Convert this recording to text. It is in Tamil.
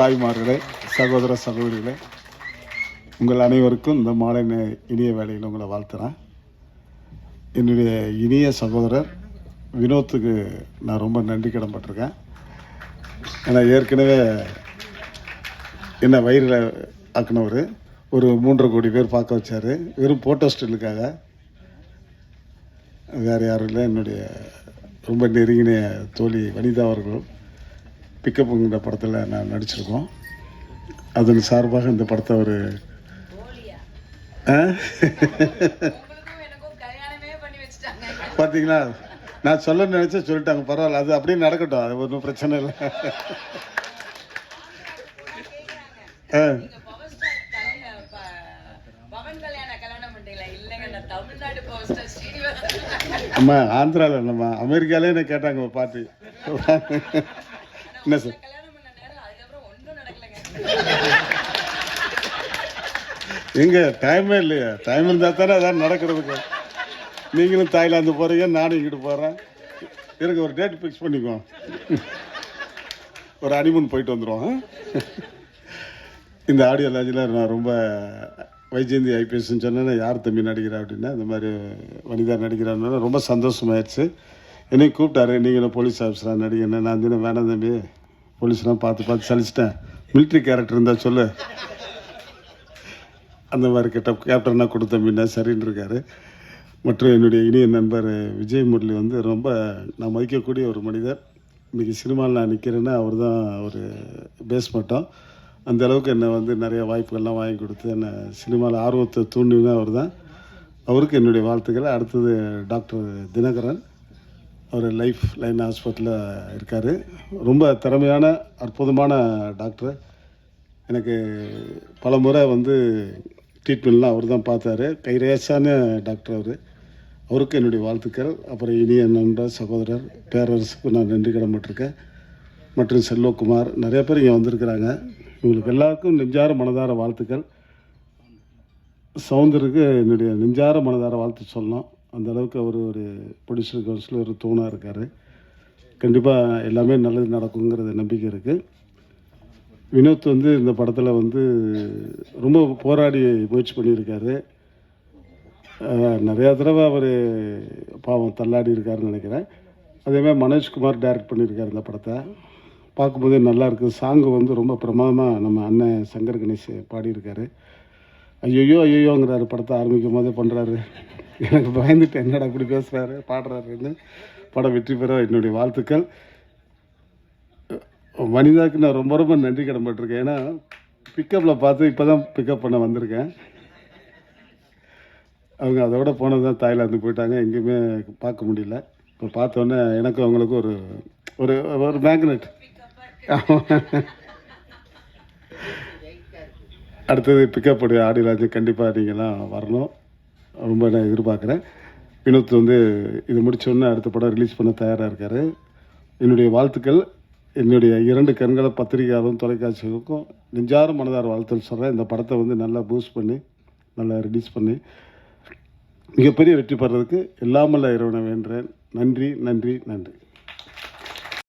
தாய்மார்களே சகோதர சகோதரிகளே உங்கள் அனைவருக்கும் இந்த மாலை இனிய வேலையில் உங்களை வாழ்த்துறேன். என்னுடைய இனிய சகோதரர் வினோத்துக்கு நான் ரொம்ப நன்றி கடன்பட்டிருக்கேன். ஏன்னா ஏற்கனவே என்ன வயிறில் ஆக்கினவர் ஒரு மூன்றரை கோடி பேர் பார்க்க வச்சார். வெறும் ஃபோட்டோ ஸ்டில்லுக்காக. வேறு யாரும் இல்லை என்னுடைய ரொம்ப நெருங்கின தோழி வனிதா அவர்களும். பிக்கப்புங்கிற படத்தில் நான் நடிச்சிருக்கோம். அதன் சார்பாக இந்த படத்தை ஒரு பார்த்தீங்களா நான் சொல்ல நினச்சா சொல்லிட்டாங்க. பரவாயில்ல அது அப்படியே நடக்கட்டும். அது ஒன்றும் பிரச்சனை இல்லை. ஆ. அம்மா ஆந்திராவில் இல்லைம்மா. அமெரிக்காலே என்ன கேட்டாங்க ஒரு பாட்டு. என்ன சார்? எங்க? டைமே இல்லையா. டைம் இருந்தால் தானே அதான் நடக்கிறதுக்கு. நீங்களும் தாய்லாந்து போகிறீங்க நானும் இங்கிட்டு போகிறேன் எனக்கு ஒரு டேட் ஃபிக்ஸ் பண்ணிக்கோ ஒரு அனிமன் போயிட்டு வந்துடுவோம்? இந்த ஆடியோ லாஜில் நான் ரொம்ப வைஜெயந்தி ஐபிஎஸ்ன்னு சொன்னேன்னா யார் தம்பி நடிக்கிறா அப்படின்னா இந்த மாதிரி வனிதா நடிக்கிறான்னு ரொம்ப சந்தோஷமாயிடுச்சு. என்னை கூப்பிட்டாரு நீங்களும் போலீஸ் ஆஃபீஸராக நடிகன்னு நான் தினம் வேணாம் தம்பி. போலீஸ்லாம் பார்த்து பார்த்து சலிச்சிட்டேன். மிலிட்ரி கேரக்டர் இருந்தால் சொல்லு. அந்த மாதிரி கிட்ட கேப்டனாக கொடுத்தம்பின்னா சரின்னு இருக்காரு. மற்றும் என்னுடைய இனிய நண்பர் விஜய் முரளி வந்து ரொம்ப நான் மதிக்கக்கூடிய ஒரு மனிதர். இன்றைக்கி சினிமாவில் நான் நிற்கிறேன்னா அவர் தான் ஒரு பேஸ் மட்டும். அந்த அளவுக்கு என்னை வந்து நிறைய வாய்ப்புகள்லாம் வாங்கி கொடுத்து என்னை சினிமாவில் ஆர்வத்தை தூண்டினா அவர் தான் அவருக்கு என்னுடைய வாழ்த்துக்கள். அடுத்தது டாக்டர் தினகரன். அவர் லைஃப் லைன் ஹாஸ்பிட்டலில் இருக்கார். ரொம்ப திறமையான அற்புதமான டாக்டர் எனக்கு பல முறை வந்து ட்ரீட்மெண்ட்லாம் அவர் தான் பார்த்தாரு. கைரேசான டாக்டர் அவர். அவருக்கு என்னுடைய வாழ்த்துக்கள். அப்புறம் இனிய நண்பர் சகோதரர் பேரரசுக்கு நான் நன்றி கடன்பட்டிருக்கேன் மற்றும் செல்வகுமார் நிறைய பேர் இங்கே வந்திருக்கிறாங்க. இவங்களுக்கு எல்லாருக்கும் நெஞ்சார மனதார வாழ்த்துக்கள். சவுந்தருக்கு என்னுடைய நெஞ்சார மனதார வாழ்த்து சொல்லணும். அந்த அளவுக்கு அவர் ஒரு ப்ரொடியூசர் கவுன்சில் ஒரு தூணாக இருக்கார். கண்டிப்பாக எல்லாமே நல்லது நடக்குங்கிறது நம்பிக்கை இருக்குது வினோத் வந்து இந்த படத்தில் வந்து ரொம்ப போராடி முயற்சி பண்ணியிருக்காரு. நிறையா தடவை அவர் பாவம் தள்ளாடி இருக்காருன்னு நினைக்கிறேன். அதேமாதிரி மனோஜ்குமார் டைரக்ட் பண்ணியிருக்காரு இந்த படத்தை. பார்க்கும்போதே நல்லா இருக்குது சாங்கு வந்து ரொம்ப பிரமாதமாக நம்ம அண்ணன் சங்கர் கணேஷ் பாடியிருக்காரு. ஐயோ ஐயோங்கிறாரு படத்தை ஆரம்பிக்கும் போதே பண்ணுறாரு எனக்கு பயந்துட்டு என்னடா இப்படி பேசுகிறாரு பாடுறாருன்னு படம் வெற்றி பெற என்னுடைய வாழ்த்துக்கள். மனிதாவுக்கு நான் ரொம்ப ரொம்ப நன்றி கடன்பட்டிருக்கேன் ஏன்னா பிக்கப்பில் பார்த்து இப்போ தான் பிக்கப் பண்ண வந்திருக்கேன். அவங்க அதோட போனது தான் தாய்லாந்து போயிட்டாங்க. எங்கேயுமே பார்க்க முடியல. இப்போ பார்த்தோன்னே எனக்கும் அவங்களுக்கும் ஒரு ஒரு ஒரு மேக்னெட் அடுத்தது பிக்கப் ஆடியோ ஆடியலாஜு கண்டிப்பாக நீங்கள்லாம் வரணும். ரொம்ப நான் எதிர்பார்க்குறேன். வினோத் வந்து இது முடித்தோடனே அடுத்த படம் ரிலீஸ் பண்ண தயாராக இருக்கார். என்னுடைய வாழ்த்துக்கள். என்னுடைய இரண்டு கண்களை பத்திரிகையாளரும் தொலைக்காட்சிகளுக்கும் நெஞ்சார மனதார் வாழ்த்துன்னு சொல்கிறேன் இந்த படத்தை வந்து நல்லா பூஸ்ட் பண்ணி நல்லா ரிலீஸ் பண்ணி மிகப்பெரிய வெற்றி பெறதுக்கு எல்லாமல்ல இறைவனை வேண்டுறேன் நன்றி நன்றி நன்றி.